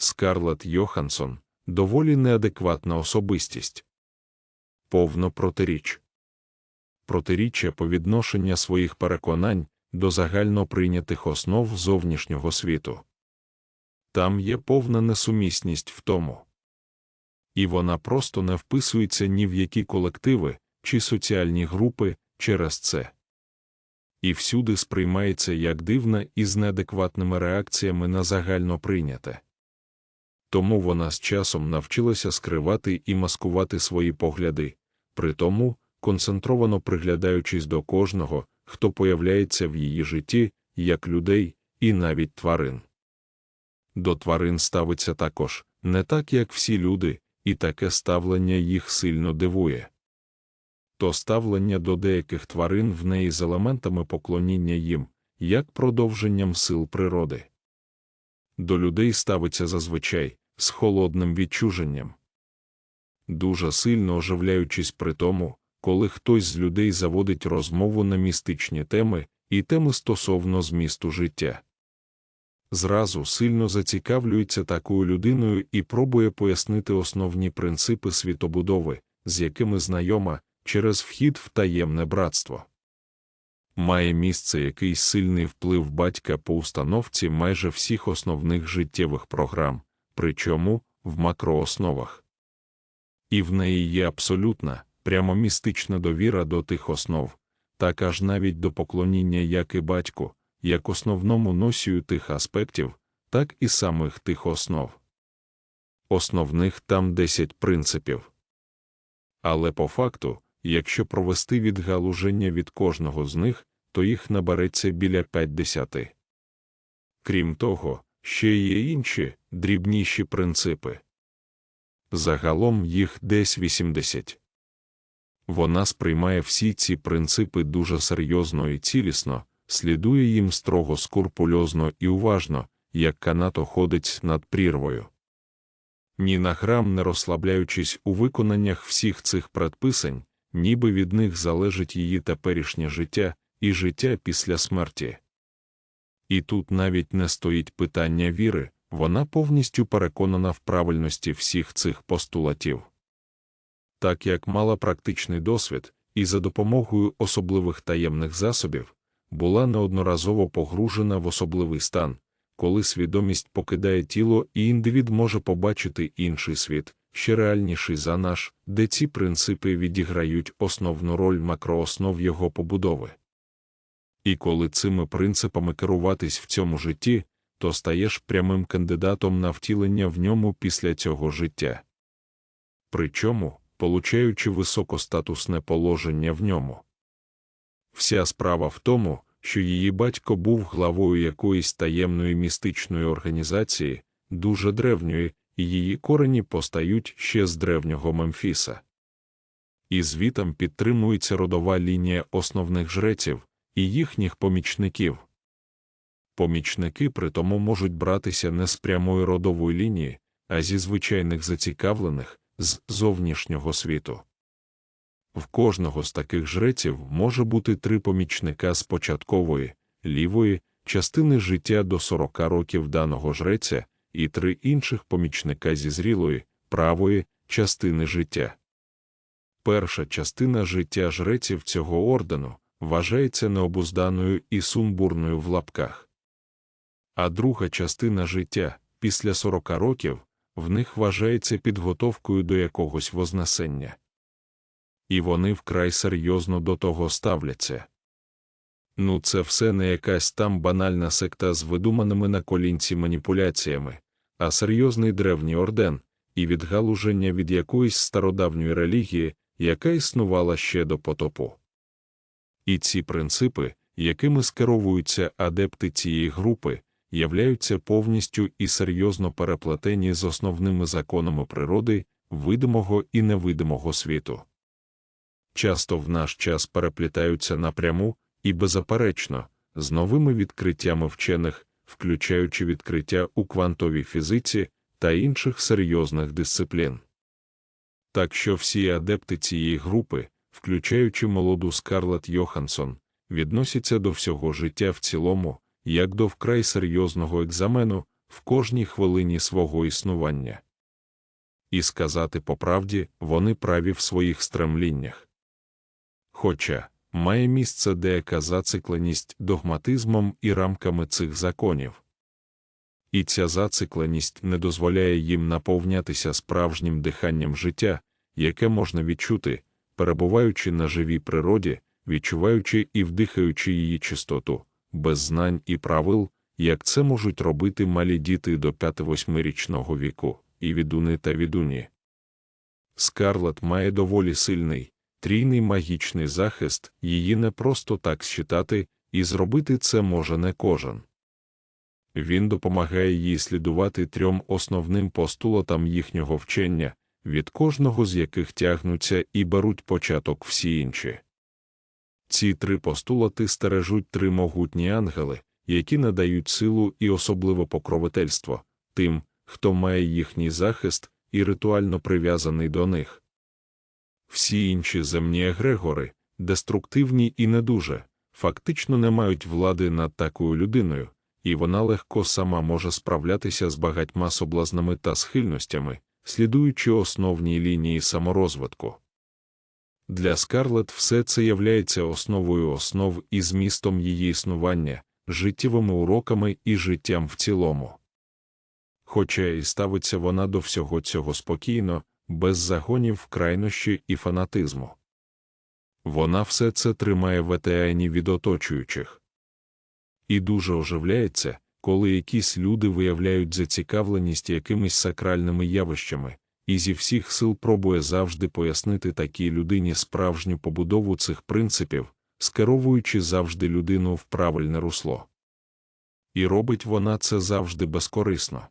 Скарлет Йоханссон доволі неадекватна особистість. Повно протиріч. Протиріччя по відношення своїх переконань до загально прийнятих основ зовнішнього світу. Там є повна несумісність в тому. І вона просто не вписується ні в які колективи чи соціальні групи через це. І всюди сприймається як дивна і з неадекватними реакціями на загально прийняте. Тому вона з часом навчилася скривати і маскувати свої погляди, при тому концентровано приглядаючись до кожного, хто появляється в її житті, як людей і навіть тварин. До тварин ставиться також не так, як всі люди, і таке ставлення їх сильно дивує. То ставлення до деяких тварин в неї з елементами поклоніння їм, як продовженням сил природи. До людей ставиться зазвичай з холодним відчуженням. Дуже сильно оживляючись при тому, коли хтось з людей заводить розмову на містичні теми і теми стосовно змісту життя. Зразу сильно зацікавлюється такою людиною і пробує пояснити основні принципи світобудови, з якими знайома через вхід в таємне братство. Має місце якийсь сильний вплив батька по установці майже всіх основних життєвих програм, причому в макроосновах. І в неї є абсолютна, прямо містична довіра до тих основ, так аж навіть до поклоніння як і батьку, як основному носію тих аспектів, так і самих тих основ. Основних там 10 принципів. Але по факту, якщо провести відгалуження від кожного з них, то їх набереться біля 50. Крім того, ще є інші, дрібніші принципи. Загалом їх десь 80. Вона сприймає всі ці принципи дуже серйозно і цілісно, слідує їм строго скурпульозно і уважно, як канато ходить над прірвою. Ні на грам не розслабляючись у виконаннях всіх цих предписань, ніби від них залежить її теперішнє життя і життя після смерті. І тут навіть не стоїть питання віри, вона повністю переконана в правильності всіх цих постулатів. Так як мала практичний досвід, і за допомогою особливих таємних засобів була неодноразово погружена в особливий стан, коли свідомість покидає тіло і індивід може побачити інший світ, ще реальніший за наш, де ці принципи відіграють основну роль макрооснов його побудови. І коли цими принципами керуватись в цьому житті, то стаєш прямим кандидатом на втілення в ньому після цього життя. Причому, получаючи високостатусне положення в ньому. Вся справа в тому, що її батько був главою якоїсь таємної містичної організації, дуже древньої, її корені постають ще з древнього Мемфіса. І звітом підтримується родова лінія основних жреців і їхніх помічників. Помічники при тому можуть братися не з прямої родової лінії, а зі звичайних зацікавлених з зовнішнього світу. В кожного з таких жреців може бути три помічника з початкової, лівої частини життя до 40 років даного жреця і три інших помічника зі зрілої, правої частини життя. Перша частина життя жреців цього ордену вважається необузданою і сумбурною в лапках. А друга частина життя після 40 років в них вважається підготовкою до якогось вознесення. І вони вкрай серйозно до того ставляться. Ну, це все не якась там банальна секта з видуманими на колінці маніпуляціями, а серйозний древній орден і відгалуження від якоїсь стародавньої релігії, яка існувала ще до потопу. І ці принципи, якими скеровуються адепти цієї групи, являються повністю і серйозно переплетені з основними законами природи, видимого і невидимого світу. Часто в наш час переплітаються напряму і беззаперечно з новими відкриттями вчених, включаючи відкриття у квантовій фізиці та інших серйозних дисциплін. Так що всі адепти цієї групи, включаючи молоду Скарлет Йоханссон, відносяться до всього життя в цілому, як до вкрай серйозного екзамену, в кожній хвилині свого існування. І сказати по правді, вони праві в своїх стремліннях. Хоча має місце деяка зацикленість догматизмом і рамками цих законів. І ця зацикленість не дозволяє їм наповнятися справжнім диханням життя, яке можна відчути, перебуваючи на живій природі, відчуваючи і вдихаючи її чистоту, без знань і правил, як це можуть робити малі діти до 5-8-річного віку, і відуни та відуні. Скарлет має доволі сильний, трійний магічний захист, її не просто так считати, і зробити це може не кожен. Він допомагає їй слідувати трьом основним постулатам їхнього вчення, від кожного з яких тягнуться і беруть початок всі інші. Ці три постулати стережуть три могутні ангели, які надають силу і особливо покровительство тим, хто має їхній захист і ритуально прив'язаний до них. Всі інші земні егрегори, деструктивні і не дуже, фактично не мають влади над такою людиною, і вона легко сама може справлятися з багатьма соблазнами та схильностями, слідуючи основній лінії саморозвитку. Для Скарлет все це являється основою основ і змістом її існування, життєвими уроками і життям в цілому. Хоча і ставиться вона до всього цього спокійно, без загонів крайнощі і фанатизму. Вона все це тримає в етеані від оточуючих і дуже оживляється, коли якісь люди виявляють зацікавленість якимись сакральними явищами, і зі всіх сил пробує завжди пояснити такій людині справжню побудову цих принципів, скеровуючи завжди людину в правильне русло. І робить вона це завжди безкорисно.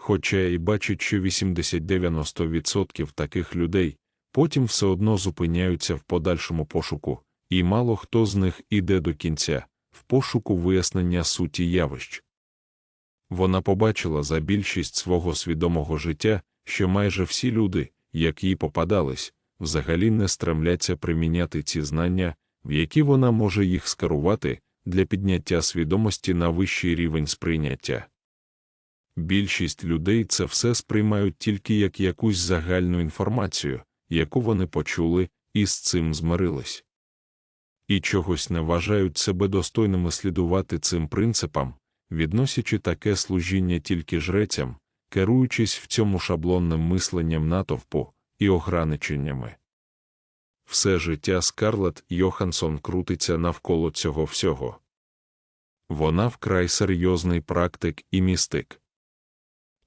Хоча і бачить, що 80-90% таких людей потім все одно зупиняються в подальшому пошуку, і мало хто з них іде до кінця, в пошуку вияснення суті явищ. Вона побачила за більшість свого свідомого життя, що майже всі люди, як їй попадались, взагалі не стремляться приміняти ці знання, в які вона може їх скерувати для підняття свідомості на вищий рівень сприйняття. Більшість людей це все сприймають тільки як якусь загальну інформацію, яку вони почули, і з цим змирились. І чогось не вважають себе достойними слідувати цим принципам, відносячи таке служіння тільки жрецям, керуючись в цьому шаблонним мисленням натовпу і ограниченнями. Все життя Скарлет Йоханссон крутиться навколо цього всього. Вона вкрай серйозний практик і містик.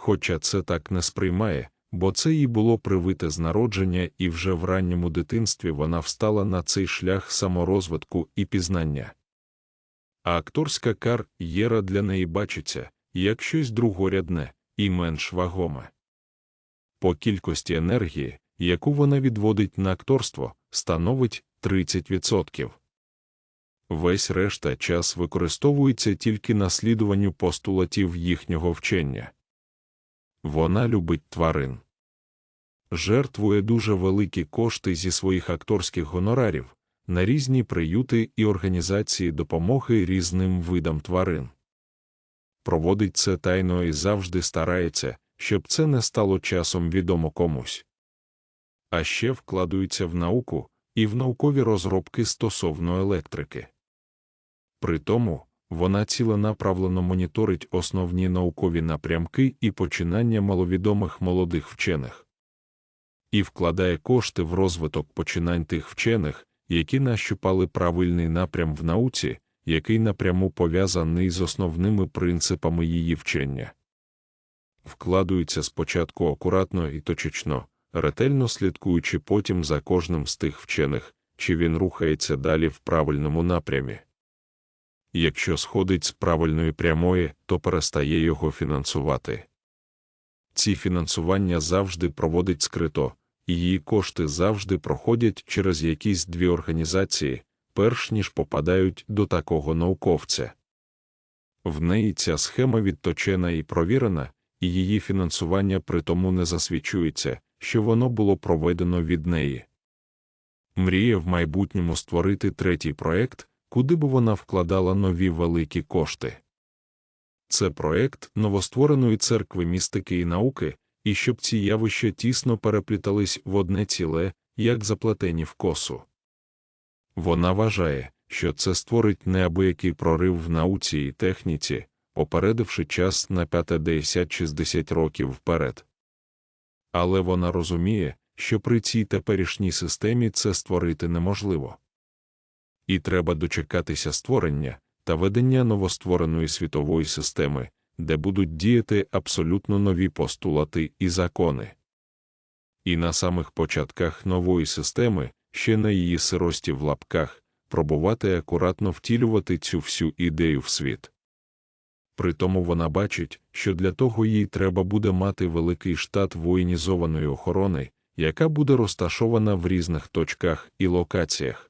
Хоча це так не сприймає, бо це їй було привите з народження, і вже в ранньому дитинстві вона встала на цей шлях саморозвитку і пізнання. А акторська кар'єра для неї бачиться як щось другорядне і менш вагоме. По кількості енергії, яку вона відводить на акторство, становить 30%. Весь решта час використовується тільки наслідуванню постулатів їхнього вчення. Вона любить тварин. Жертвує дуже великі кошти зі своїх акторських гонорарів на різні приюти і організації допомоги різним видам тварин. Проводить це тайно і завжди старається, щоб це не стало часом відомо комусь. А ще вкладується в науку і в наукові розробки стосовно електрики. При тому, вона ціленаправлено моніторить основні наукові напрямки і починання маловідомих молодих вчених і вкладає кошти в розвиток починань тих вчених, які нащупали правильний напрям в науці, який напряму пов'язаний з основними принципами її вчення. Вкладується спочатку акуратно і точечно, ретельно слідкуючи потім за кожним з тих вчених, чи він рухається далі в правильному напрямі. Якщо сходить з правильної прямої, то перестає його фінансувати. Ці фінансування завжди проводить скрито, і її кошти завжди проходять через якісь дві організації, перш ніж попадають до такого науковця. В неї ця схема відточена і провірена, і її фінансування при тому не засвідчується, що воно було проведено від неї. Мріє в майбутньому створити третій проект, куди б вона вкладала нові великі кошти. Це проект новоствореної церкви містики і науки, і щоб ці явища тісно переплітались в одне ціле, як заплетені в косу. Вона вважає, що це створить неабиякий прорив в науці і техніці, опередивши час на 50-60 років вперед. Але вона розуміє, що при цій теперішній системі це створити неможливо. І треба дочекатися створення та ведення новоствореної світової системи, де будуть діяти абсолютно нові постулати і закони. І на самих початках нової системи, ще на її сирості в лапках, пробувати акуратно втілювати цю всю ідею в світ. Притому вона бачить, що для того їй треба буде мати великий штат воєнізованої охорони, яка буде розташована в різних точках і локаціях.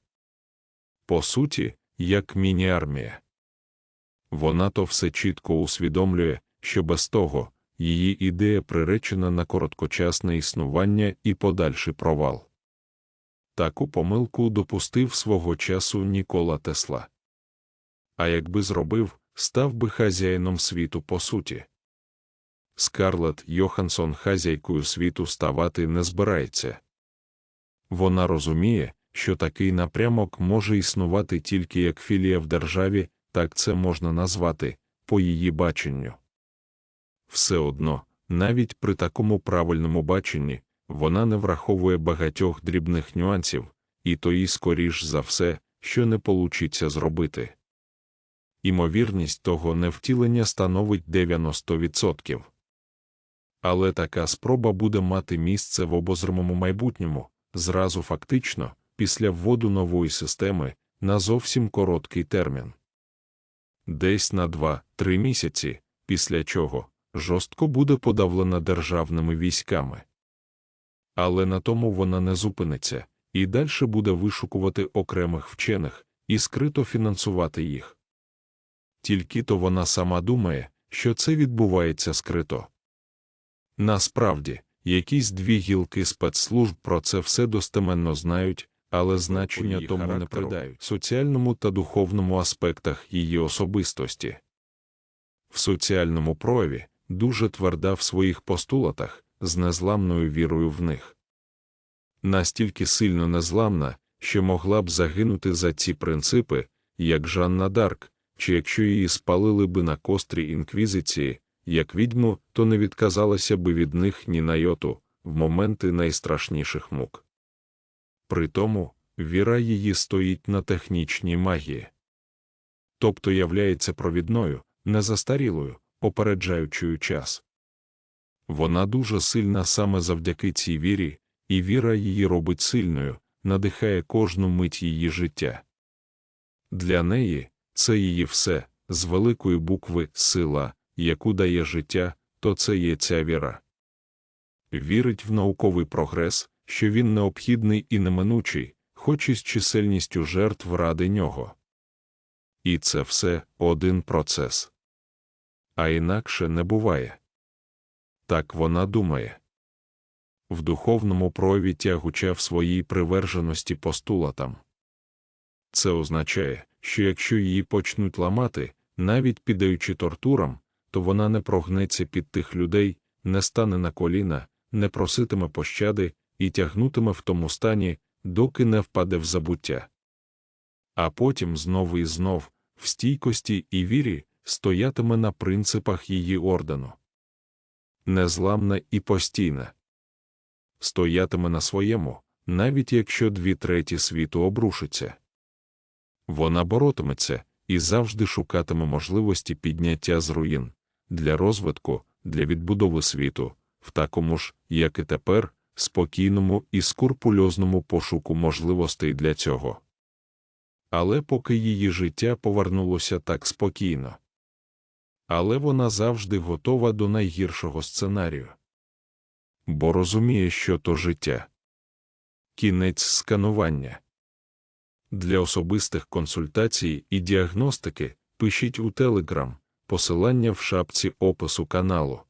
По суті, як міні-армія. Вона то все чітко усвідомлює, що без того її ідея приречена на короткочасне існування і подальший провал. Таку помилку допустив свого часу Нікола Тесла. А якби зробив, став би хазяїном світу по суті. Скарлет Йоханссон хазяйкою світу ставати не збирається. Вона розуміє, що такий напрямок може існувати тільки як філія в державі, так це можна назвати, по її баченню. Все одно, навіть при такому правильному баченні, вона не враховує багатьох дрібних нюансів, і то їй скоріш за все, що не получиться зробити. Імовірність того невтілення становить 90%. Але така спроба буде мати місце в обозримому майбутньому, зразу фактично, після вводу нової системи, на зовсім короткий термін. Десь на 2-3 місяці, після чого жорстко буде подавлена державними військами. Але на тому вона не зупиниться і далі буде вишукувати окремих вчених і скрито фінансувати їх. Тільки то вона сама думає, що це відбувається скрито. Насправді, якісь дві гілки спецслужб про це все достеменно знають, але значення тому не придають соціальному та духовному аспектах її особистості. В соціальному прояві дуже тверда в своїх постулатах, з незламною вірою в них. Настільки сильно незламна, що могла б загинути за ці принципи, як Жанна Дарк, чи якщо її спалили би на кострі інквізиції, як відьму, то не відказалася би від них ні на йоту в моменти найстрашніших мук. Притому, віра її стоїть на технічній магії. Тобто являється провідною, незастарілою, попереджаючою час. Вона дуже сильна саме завдяки цій вірі, і віра її робить сильною, надихає кожну мить її життя. Для неї це її все, з великої букви сила, яку дає життя, то це є ця віра. Вірить в науковий прогрес, що він необхідний і неминучий, хоч із чисельністю жертв ради нього. І це все один процес. А інакше не буває. Так вона думає. В духовному прояві тягуча в своїй приверженості постулатам. Це означає, що якщо її почнуть ламати, навіть піддаючи тортурам, то вона не прогнеться під тих людей, не стане на коліна, не проситиме пощади і тягнутиме в тому стані, доки не впаде в забуття. А потім знову і знов, в стійкості і вірі, стоятиме на принципах її ордену. Незламна і постійна. Стоятиме на своєму, навіть якщо дві треті світу обрушиться. Вона боротиметься і завжди шукатиме можливості підняття з руїн для розвитку, для відбудови світу, в такому ж, як і тепер, спокійному і скурпульозному пошуку можливостей для цього. Але поки її життя повернулося так спокійно. Але вона завжди готова до найгіршого сценарію. Бо розуміє, що то життя. Кінець сканування. Для особистих консультацій і діагностики пишіть у Telegram, посилання в шапці опису каналу.